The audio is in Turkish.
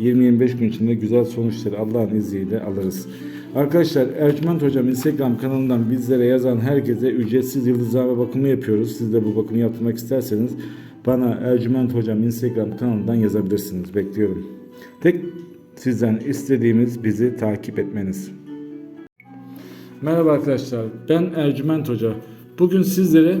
20-25 gün içinde güzel sonuçları Allah'ın izniyle alırız. Arkadaşlar Ercüment Hocam Instagram kanalından bizlere yazan herkese ücretsiz yıldızlama bakımı yapıyoruz. Siz de bu bakımı yaptırmak isterseniz bana Ercüment Hocam Instagram kanalından yazabilirsiniz. Bekliyorum. Tek sizden istediğimiz bizi takip etmeniz. Merhaba arkadaşlar. Ben Ercüment Hoca. Bugün sizlere